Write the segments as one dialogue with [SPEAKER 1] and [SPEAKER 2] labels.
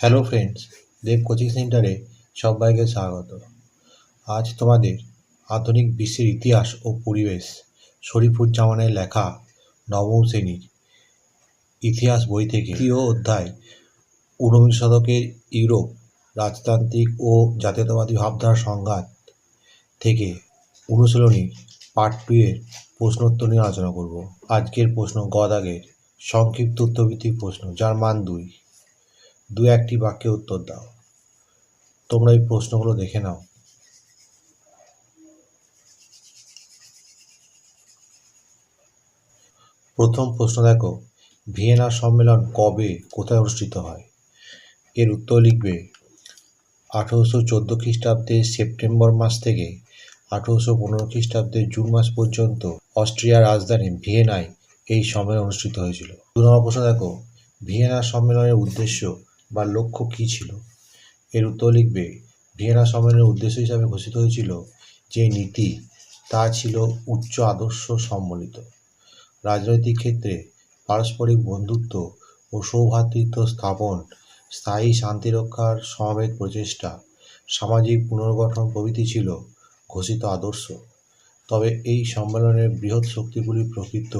[SPEAKER 1] Hello friends দেব coaching সেন্টারে সবাইকে স্বাগত। আজ তোমাদের আধুনিক বিশ্বের ইতিহাস ও পরিবেশ শরীফুজ্জামানের লেখা নবম শ্রেণির ইতিহাস বই থেকে তৃতীয় অধ্যায়। ঊনবিংশ শতকের ইউরোপ রাজতান্ত্রিক ও জাতীয়তাবাদী ভাবধারার সংঘাত থেকে অনুশীলনী পার্ট টু এর প্রশ্নোত্তর নিয়ে আলোচনা করব। আজকের প্রশ্ন গদাগের সংক্ষিপ্ত উত্তরভিত্তিক প্রশ্ন যার মান দুই। দু একটি বাক্যে উত্তর দাও। তোমরা এই প্রশ্নগুলো দেখে নাও। প্রথম প্রশ্ন দেখো, ভিয়েনা সম্মেলন কবে, কোথায় অনুষ্ঠিত হয়? এর উত্তর লিখবে, আঠেরোশো চোদ্দ খ্রিস্টাব্দে সেপ্টেম্বর মাস থেকে আঠেরোশো পনেরো খ্রিস্টাব্দের জুন মাস পর্যন্ত অস্ট্রিয়ার রাজধানী ভিয়েনায় এই সম্মেলন অনুষ্ঠিত হয়েছিল। দু নম্বর প্রশ্ন দেখো, ভিয়েনা সম্মেলনের উদ্দেশ্য বা লক্ষ্য কী ছিল? এর উত্তর লিখবে, ভিয়েনা সম্মেলনের উদ্দেশ্য হিসাবে ঘোষিত হয়েছিল যে নীতি তা ছিল উচ্চ আদর্শ সম্বলিত। রাজনৈতিক ক্ষেত্রে পারস্পরিক বন্ধুত্ব ও সৌভ্রাতৃত্ব স্থাপন, স্থায়ী শান্তি রক্ষার সমাবেত প্রচেষ্টা, সামাজিক পুনর্গঠন প্রভৃতি ছিল ঘোষিত আদর্শ। তবে এই সম্মেলনের বৃহৎ শক্তিগুলির প্রকৃত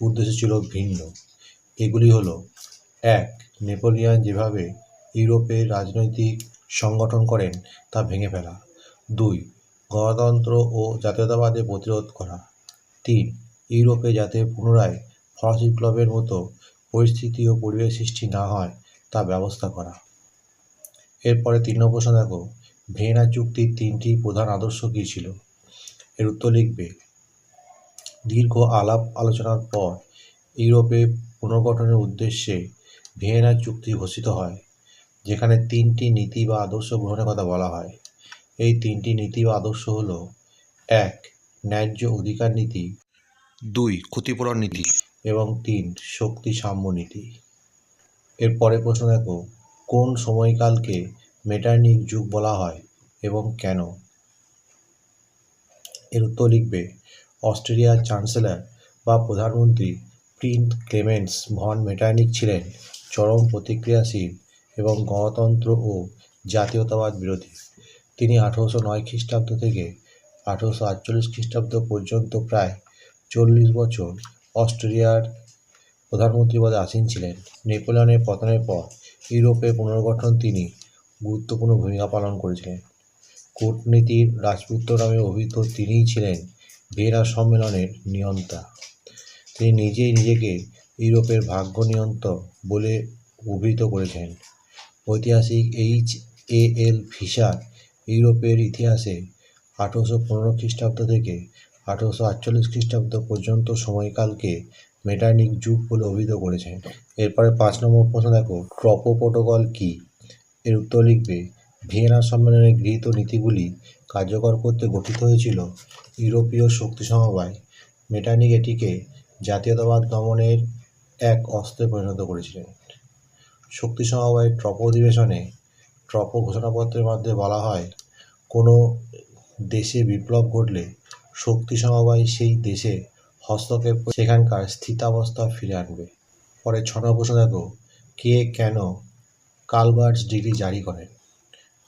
[SPEAKER 1] উদ্দেশ্য ছিল ভিন্ন। এগুলি হলো, এক নেপোলিয়ান যেভাবে ইউরোপের রাজনৈতিক সংগঠন করেন, তা ভেঙে ফেলা। দুই, গণতন্ত্র ও জাতীয়তাবাদে প্রতিরোধ করা। তিন, ইউরোপে যাতে পুনরায় ফরাসি বিপ্লবের মতো পরিস্থিতি ও পরিবেশ সৃষ্টি না হয়, তা ব্যবস্থা করা। এরপরে তিন নম্বর প্রশ্ন দেখো ভিয়েনা চুক্তির তিনটি প্রধান আদর্শ কী ছিল? এর উত্তর লিখবে, দীর্ঘ আলাপ আলোচনার পর ইউরোপে পুনর্গঠনের উদ্দেশ্যে ভিয়েনা চুক্তি ঘোষিত হয় যেখানে তিনটি নীতি বা আদর্শ গ্রহণের কথা বলা হয়। এই তিনটি নীতি বা আদর্শ হল এক ন্যায্য অধিকার নীতি। দুই ক্ষতিপূরণ নীতি। এবং তিন শক্তি সাম্য নীতি। এর পরে প্রশ্ন দেখো কোন সময়কালকে মেটার্নিক যুগ বলা হয় এবং কেন? এর উত্তর লিখবে অস্ট্রেলিয়ার চ্যান্সেলর বা প্রধানমন্ত্রী প্রিন্ট ক্লেমেন্টস ভন মেটার্নিক ছিলেন। চরম প্রতিক্রিয়াশীল এবং গণতন্ত্র ও জাতীয়তাবাদ বিরোধী। তিনি আঠেরোশো নয় খ্রিস্টাব্দ থেকে আঠেরোশো আটচল্লিশ খ্রিস্টাব্দ পর্যন্ত প্রায় চল্লিশ বছর অস্ট্রেলিয়ার প্রধানমন্ত্রী পদে আসীন ছিলেন। নেপোলিয়নের পতনের পর ইউরোপের পুনর্গঠন তিনি গুরুত্বপূর্ণ ভূমিকা পালন করেছিলেন। কূটনীতির রাজপুত্র নামে অভিহিত তিনিই ছিলেন ভিয়েনা সম্মেলনের নিয়ন্তা। তিনি নিজেই নিজেকে ইউরোপের ভাগ্য নিয়ন্ত্রক বলে অভিহিত করেছেন। ঐতিহাসিক এইচ এ এল ফিশার ইউরোপের ইতিহাসে আঠেরোশো পনেরো খ্রিস্টাব্দ থেকে আঠেরোশো আটচল্লিশ খ্রিস্টাব্দ পর্যন্ত সময়কালকে মেটার্নিক যুগ বলে অভিহিত করেছেন। এরপরে পাঁচ নম্বর প্রশ্ন দেখো, ট্রপো প্রোটোকল কী? এর উত্তর লিখবে, ভিয়েনা সম্মেলনে গৃহীত নীতিগুলি কার্যকর করতে গঠিত হয়েছিল ইউরোপীয় শক্তি সমবায়। মেটার্নিক এটিকে জাতীয়তাবাদ দমনের এক অস্ত্রে পরিণত করেছিলেন। শক্তি সমবায় ট্রপো অধিবেশনে ট্রপো ঘোষণাপত্রের মাধ্যমে বলা হয়, কোনো দেশে বিপ্লব ঘটলে শক্তি সমবায় সেই দেশে হস্তক্ষেপ সেখানকার স্থিতাবস্থা ফিরে আনবে। পরে ছ নম্বর প্রশ্ন দেখো কে কেন কালবার্টস ডিগ্রি জারি করেন?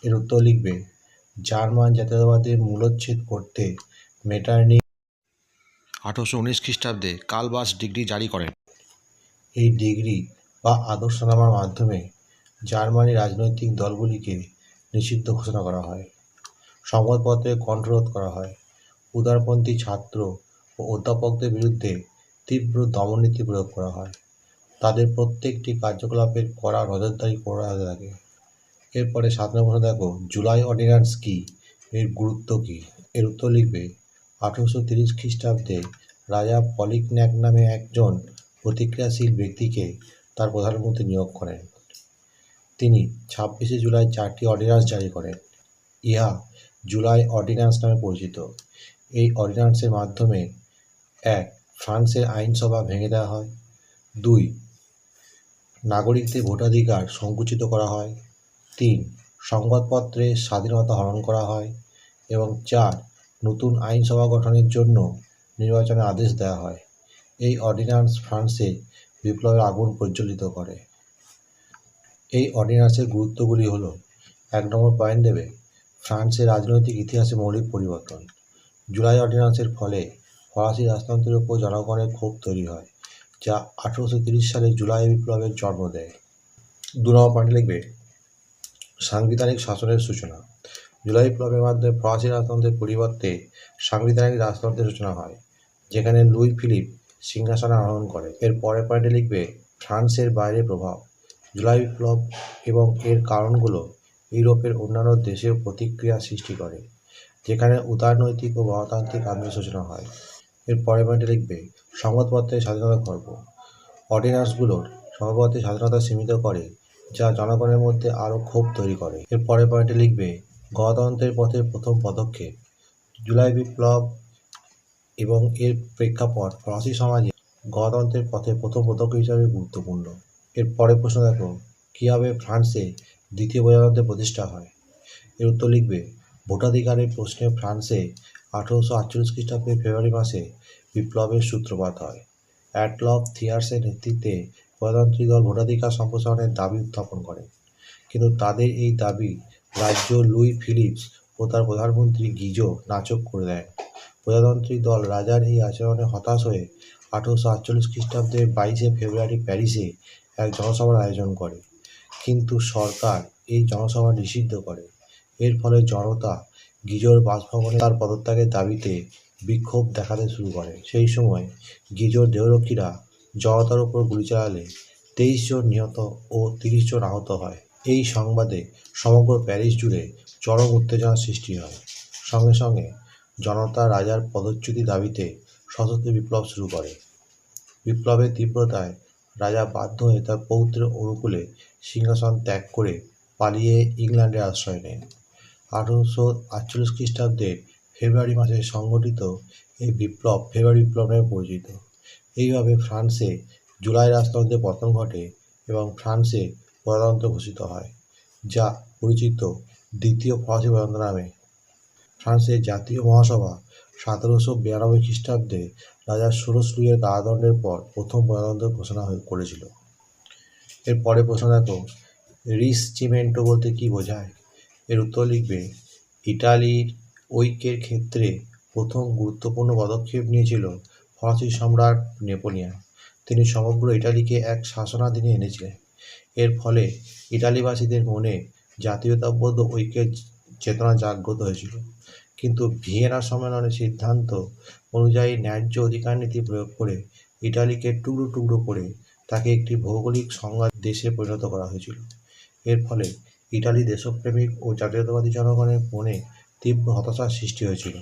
[SPEAKER 1] এর উত্তর লিখবে, জার্মান জাতীয়তাবাদের মূলচ্ছেদ করতে মেটার্নিক
[SPEAKER 2] আঠারোশো উনিশ খ্রিস্টাব্দে কালবাস ডিগ্রি জারি করেন।
[SPEAKER 1] এই ডিগ্রি বা আদর্শনামার মাধ্যমে জার্মানি রাজনৈতিক দলগুলিকে নিষিদ্ধ ঘোষণা করা হয়। সংবাদপত্রে কণ্ঠরোধ করা হয়। উদারপন্থী ছাত্র ও অধ্যাপকদের বিরুদ্ধে তীব্র দমননীতি প্রয়োগ করা হয়। তাদের প্রত্যেকটি কার্যকলাপের কড়া নজরদারি করা থাকে এরপরে সাত নম্বর দেখো, জুলাই অর্ডিন্যান্স কী? এর গুরুত্ব কী? এর উত্তর লিখবে, আঠেরোশো তিরিশ খ্রিস্টাব্দে রাজা পলিকন্যাক নামে একজন প্রতিক্রিয়াশীল ব্যক্তিকে তার প্রধানমন্ত্রী নিয়োগ করেন। তিনি ছাব্বিশে জুলাই চারটি অর্ডিন্যান্স জারি করেন। ইহা জুলাই অর্ডিন্যান্স নামে পরিচিত। এই অর্ডিন্যান্সের মাধ্যমে, এক, ফ্রান্সের আইনসভা ভেঙে দেওয়া হয়। দুই, নাগরিকদের ভোটাধিকার সংকুচিত করা হয়। তিন, সংবাদপত্রে স্বাধীনতা হরণ করা হয়। এবং চার, নতুন আইনসভা গঠনের জন্য নির্বাচনের আদেশ দেওয়া হয়। এই অর্ডিন্যান্স ফ্রান্সে বিপ্লবের আগুন প্রজ্বলিত করে। এই অর্ডিন্যান্সের গুরুত্বগুলি হল, এক নম্বর পয়েন্ট দেবে, ফ্রান্সের রাজনৈতিক ইতিহাসে মৌলিক পরিবর্তন। জুলাই অর্ডিন্যান্সের ফলে ফরাসি রাজতন্ত্রের উপর জনগণের ক্ষোভ তৈরি হয়, যা আঠেরোশো তিরিশ সালে জুলাই বিপ্লবের জন্ম দেয়। দু নম্বর পয়েন্টে লিখবে, সাংবিধানিক শাসনের সূচনা। জুলাই বিপ্লবের মাধ্যমে ফরাসি রাজতন্ত্রের পরিবর্তে সাংবিধানিক রাজতন্ত্রের সূচনা হয়, যেখানে লুই ফিলিপ সিংহাসনে আরোহণ করে। এর পরে পয়েন্টে লিখবে, ফ্রান্সের বাইরে প্রভাব, জুলাই বিপ্লব এবং এর কারণগুলো ইউরোপের অন্যান্য দেশেও প্রতিক্রিয়া সৃষ্টি করে, যেখানে উদারনৈতিক ও গণতান্ত্রিক আন্দোলন সূচনা হয়। এর পরের পয়েন্টে লিখবে সংবাদপত্রের স্বাধীনতা গর্ব, অর্ডিন্যান্সগুলোর সংবাদপত্রের স্বাধীনতা সীমিত করে, যা জনগণের মধ্যে আরও ক্ষোভ তৈরি করে। এর পরের পয়েন্টে লিখবে, গণতন্ত্রের পথে প্রথম পদক্ষেপ, জুলাই বিপ্লব এবং এর প্রেক্ষাপট ফরাসি সমাজে গণতন্ত্রের পথে প্রথম পদক্ষেপ হিসাবে গুরুত্বপূর্ণ। এর পরের প্রশ্ন দেখো, কীভাবে ফ্রান্সে দ্বিতীয় প্রজাতন্ত্রের প্রতিষ্ঠা হয়? এর উত্তর লিখবে, ভোটাধিকারের প্রশ্নে ফ্রান্সে আঠেরোশো আটচল্লিশ খ্রিস্টাব্দের ফেব্রুয়ারি মাসে বিপ্লবের সূত্রপাত হয়। অ্যাটলফ থিয়ার্সের নেতৃত্বে প্রজাতান্ত্রিক দল ভোটাধিকার সম্প্রসারণের দাবি উত্থাপন করে। কিন্তু তাদের এই দাবি রাজ্য লুই ফিলিপস ও তার প্রধানমন্ত্রী গিজো নাচক করে দেন প্রজাতান্ত্রিক দল রাজার এই আচরণে হতাশ হয়ে আঠেরোশো আটচল্লিশ খ্রিস্টাব্দে বাইশে ফেব্রুয়ারি প্যারিসে এক জনসভার আয়োজন করে। কিন্তু সরকার এই জনসভা নিষিদ্ধ করে। এর ফলে জনতা গিজোর বাসভবনে তার পদত্যাগের দাবিতে বিক্ষোভ দেখাতে শুরু করে। সেই সময় গিজোর দেহরক্ষীরা জনতার উপর গুলি চালালে তেইশ জন নিহত ও তিরিশ জন আহত হয়। এই সংবাদে সমগ্র প্যারিস জুড়ে চরম উত্তেজনার সৃষ্টি হয়। সঙ্গে সঙ্গে জনতা রাজার পদচ্যুতি দাবিতে সশস্ত্র বিপ্লব শুরু করে। বিপ্লবের তীব্রতায় রাজা বাধ্য হয়ে তার পৌত্রের অনুকূলে সিংহাসন ত্যাগ করে পালিয়ে ইংল্যান্ডে আশ্রয় নেন। আঠারোশো আটচল্লিশ খ্রিস্টাব্দের ফেব্রুয়ারি মাসে সংগঠিত এই বিপ্লব ফেব্রুয়ারি বিপ্লব নামে পরিচিত। এইভাবে ফ্রান্সে জুলাই রাজতন্ত্রের পতন ঘটে এবং ফ্রান্সে প্রজাতন্ত্র ঘোষিত হয়, যা পরিচিত দ্বিতীয় ফরাসি প্রজাতন্ত্র নামে ফ্রান্সের জাতীয় মহাসভা সতেরোশো বিরানব্বই খ্রিস্টাব্দে রাজা ষোড়শ লুইয়ের কারাদণ্ডের পর প্রথম প্রজাতন্ত্র ঘোষণা করেছিল। এর পরে প্রশ্ন দেখো রিসচিমেন্টো বলতে কী বোঝায়? এর উত্তর লিখবে ইটালির ঐক্যের ক্ষেত্রে প্রথম গুরুত্বপূর্ণ পদক্ষেপ নিয়েছিল ফরাসি সম্রাট নেপোলিয়ান। তিনি সমগ্র ইটালিকে এক শাসনাধীনে এনেছিলেন। এর ফলে ইটালিবাসীদের মনে জাতীয়তাবোধ ও ঐক্যের চেতনা জাগ্রত হয়েছিল। কিন্তু ভিয়েনা সম্মেলনের সিদ্ধান্ত অনুযায়ী ন্যায্য অধিকার নীতি প্রয়োগ করে ইটালিকে টুকরো টুকরো করে তাকে একটি ভৌগোলিক সংজ্ঞা দেশে পরিণত করা হয়েছিল। এর ফলে ইটালি দেশপ্রেমিক ও জাতীয়তাবাদী জনগণের মনে তীব্র হতাশার সৃষ্টি হয়েছিল।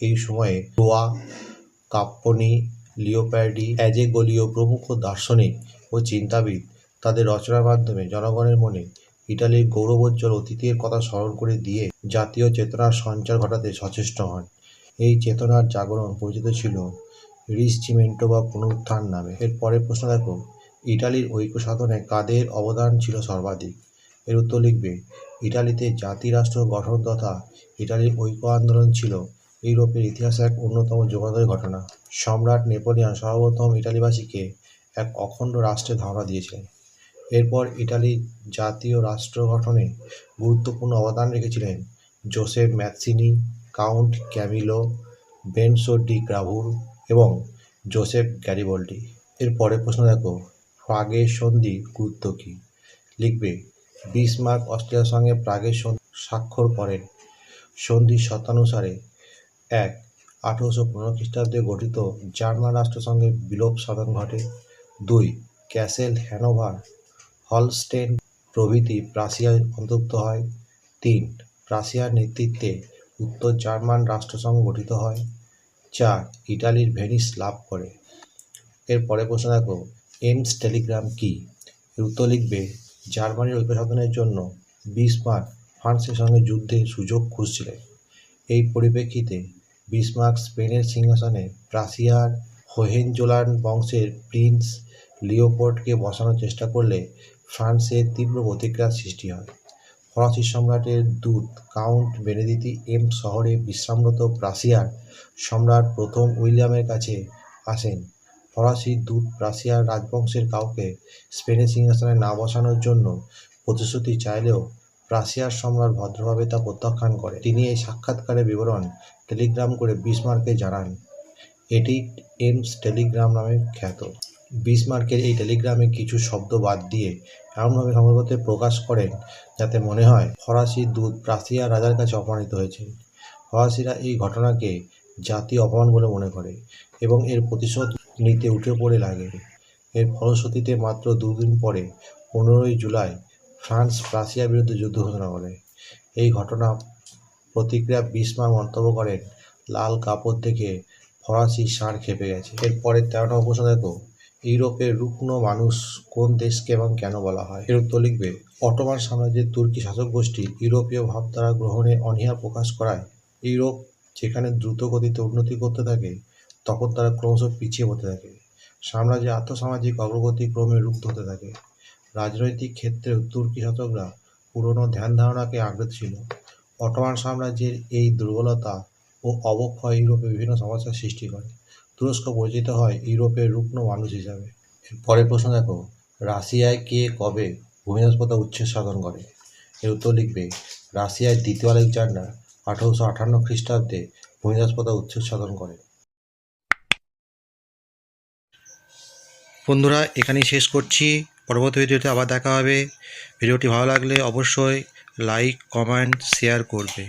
[SPEAKER 1] এই সময়ে গোয়া কাপ্পনি লিওপ্যার্ডি অ্যাজেগোলিও প্রমুখ দার্শনিক ও চিন্তাবিদ তাদের রচনার মাধ্যমে জনগণের মনে ইটালির গৌরবোজ্জ্বল অতীতের কথা স্মরণ করে দিয়ে জাতীয় চেতনার সঞ্চার ঘটাতে সচেষ্ট হন। এই চেতনার জাগরণ পরিচিত ছিল রিসচিমেন্টো বা পুনরুত্থান নামে। এর পরের প্রশ্ন দেখো, ইটালির ঐক্য সাধনে কাদের অবদান ছিল সর্বাধিক? এর উত্তর লিখবে, ইটালিতে জাতি রাষ্ট্র গঠন তথা ইটালির ঐক্য আন্দোলন ছিল ইউরোপের ইতিহাসে এক অন্যতম যোগাযোগ ঘটনা। সম্রাট নেপোলিয়ান সর্বপ্রথম ইটালিবাসীকে এক অখণ্ড রাষ্ট্রের ধারণা দিয়েছিলেন। এরপর ইটালির জাতীয় রাষ্ট্র গঠনে গুরুত্বপূর্ণ অবদান রেখেছিলেন। Joseph Mazzini Count Camillo, Benso di Cavour এবং জোসেফ গ্যারিবল্ডি। এর পরের প্রশ্ন দেখো, প্রাগের সন্ধি গুরুত্ব কী? লিখবে, বিসমার্ক অস্ট্রেলিয়ার সঙ্গে প্রাগের সন্ধি স্বাক্ষর করেন। সন্ধি শর্তানুসারে এক আঠেরোশো পনেরো খ্রিস্টাব্দে গঠিত জার্মান রাষ্ট্রের সঙ্গে বিলোপ সাধন ঘটে। দুই, ক্যাসেল হ্যানোভার হলস্টেন প্রভৃতি প্রাশিয়ায় অন্তর্ভুক্ত হয়। তিন প্রাশিয়ার নেতৃত্বে উত্তর জার্মান রাষ্ট্রসংঘ গঠিত হয়। চার, ইটালির ভেনিস লাভ করে। এর পরে প্রশ্ন দেখো, এমস টেলিগ্রাম কি? উত্তর লিখবে, জার্মানির ঐক্য সাধনের জন্য বিসমার্ক ফ্রান্সের সঙ্গে যুদ্ধের সুযোগ খুঁজছিলেন। এই পরিপ্রেক্ষিতে বিসমার্ক স্পেনের সিংহাসনে প্রাশিয়ার হোহেনজোলান বংশের প্রিন্স লিওপোর্টকে বসানোর চেষ্টা করলে ফ্রান্সের তীব্র প্রতিক্রিয়ার সৃষ্টি হয়। ফরাসি সম্রাটের দূত কাউন্ট বেনেদিতি এম শহরে বিশ্রামরত প্রাশিয়ার সম্রাট প্রথম উইলিয়ামের কাছে আসেন। ফরাসি দূত প্রাশিয়ার রাজবংশের কাউকে স্পেনের সিংহাসনে না বসানোর জন্য প্রতিশ্রুতি চাইলেও রাশিয়ার সম্রাট ভদ্রভাবে তা প্রত্যাখ্যান করে। তিনি এই সাক্ষাৎকারের বিবরণ টেলিগ্রাম করে বিসমার্কে জানান। এটি এমস টেলিগ্রাম নামে খ্যাত। বিসমার্কের এই টেলিগ্রামে কিছু শব্দ বাদ দিয়ে এমনভাবে সম্ভবত প্রকাশ করেন যাতে মনে হয় ফরাসি দূত প্রাসিয়া রাজার কাছে অপমানিত হয়েছে ফরাসিরা এই ঘটনাকে জাতীয় অপমান বলে মনে করে এবং এর প্রতিশোধ নিতে উঠে পড়ে লাগে। এর ফলশ্রুতিতে মাত্র দুদিন পরে পনেরোই জুলাই ফ্রান্স রাশিয়ার বিরুদ্ধে যুদ্ধ ঘোষণা করে। এই ঘটনা প্রতিক্রিয়া বিসমার মন্তব্য করেন, লাল কাপড় থেকে ফরাসি ষাঁড় খেপে গেছে। এরপরে তেরো নম্বর প্রশ্ন ইউরোপের রুগ্ন মানুষ কোন দেশকে এবং কেন বলা হয়? এর উত্তর লিখবে, অটোমান সাম্রাজ্যের তুর্কি শাসক গোষ্ঠী ইউরোপীয় ভাবধারা গ্রহণে অনীহা প্রকাশ করায় ইউরোপ যেখানে দ্রুত গতিতে উন্নতি করতে থাকে, তখন তারা ক্রমশ পিছিয়ে পড়তে থাকে। সাম্রাজ্যের আর্থসামাজিক অগ্রগতি ক্রমে রুদ্ধ হতে থাকে। রাজনৈতিক ক্ষেত্রেও তুর্কি শাসকরা পুরনো ধ্যান ধারণাকে আঁকড়ে ছিল অটোমান সাম্রাজ্যের এই দুর্বলতা ও অবক্ষয় ইউরোপে বিভিন্ন সমস্যার সৃষ্টি করে। তুরস্ক পরিচিত হয় ইউরোপের রুগ্ন মানুষ হিসাবে। পরের প্রশ্ন দেখো, রাশিয়ায় কে কবে ভূমিধসপতা উচ্ছেদ সাধন করে? এর উত্তর লিখবে, রাশিয়ায় দ্বিতীয় আলেকজান্ডার আঠারোশো আটান্ন খ্রিস্টাব্দে ভূমিধসপতা উচ্ছেদ সাধন করে।
[SPEAKER 2] বন্ধুরা, এখানেই শেষ করছি। পরবর্তী ভিডিওতে আবার দেখা হবে। ভিডিওটি ভালো লাগলে অবশ্যই লাইক, কমেন্ট, শেয়ার করবে।